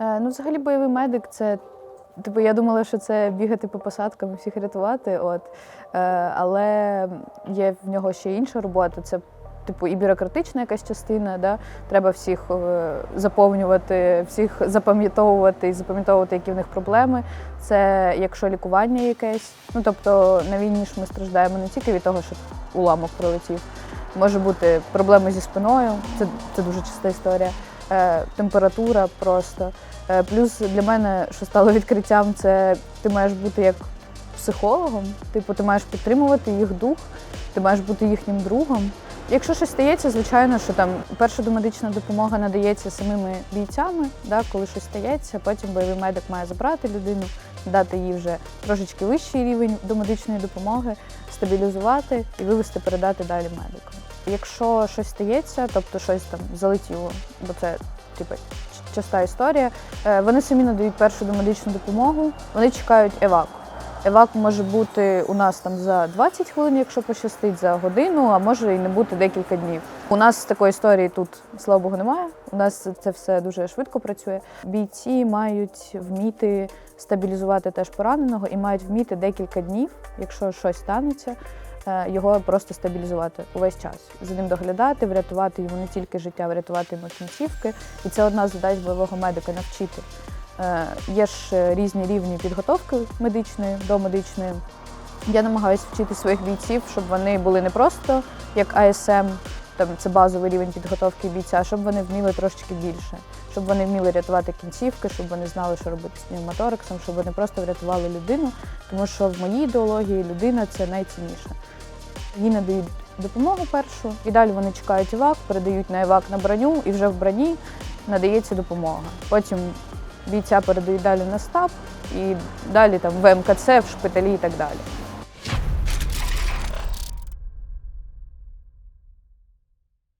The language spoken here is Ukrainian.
Е, Ну, взагалі, бойовий медик це. Типу, я думала, що це бігати по посадкам і всіх рятувати. От. Е, але є в нього ще інша робота. Це типу і бюрократична якась частина. Да? Треба всіх е, заповнювати, всіх запам'ятовувати і запам'ятовувати, які в них проблеми. Це якщо лікування якесь. Ну тобто на війні ж ми страждаємо не тільки від того, що уламок прилетів. Може бути проблеми зі спиною, це, це дуже часта історія. Е, температура просто. Е, плюс для мене, що стало відкриттям, це ти маєш бути як психологом. Типу, ти маєш підтримувати їх дух, ти маєш бути їхнім другом. Якщо щось стається, звичайно, що там перша домедична допомога надається самими бійцями, да, коли щось стається, потім бойовий медик має забрати людину, дати їй вже трошечки вищий рівень домедичної допомоги, стабілізувати і вивести, передати далі медику. Якщо щось стається, тобто щось там залетіло, бо це типу, часта історія, е, вони самі надають першу домедичну допомогу, вони чекають еваку. Евак може бути у нас там за 20 хвилин, якщо пощастить, за годину, а може і не бути декілька днів. У нас такої історії тут, слава Богу, немає. У нас це все дуже швидко працює. Бійці мають вміти стабілізувати теж пораненого і мають вміти декілька днів, якщо щось станеться, його просто стабілізувати увесь час. За ним доглядати, врятувати йому не тільки життя, врятувати йому кінцівки. І це одна з задач бойового медика навчити. Е, Є ж е, різні рівні підготовки медичної до медичної. Я намагаюся вчити своїх бійців, щоб вони були не просто як АСМ, там це базовий рівень підготовки бійця, а щоб вони вміли трошки більше, щоб вони вміли рятувати кінцівки, щоб вони знали, що робити з пневмотораксом, щоб вони просто врятували людину. Тому що в моїй ідеології людина це найцінніше. Їй надають допомогу першу, і далі вони чекають івак, передають на івак на броню, і вже в броні надається допомога. Потім бійця передають далі на стаб і далі там в МКЦ, в шпиталі і так далі.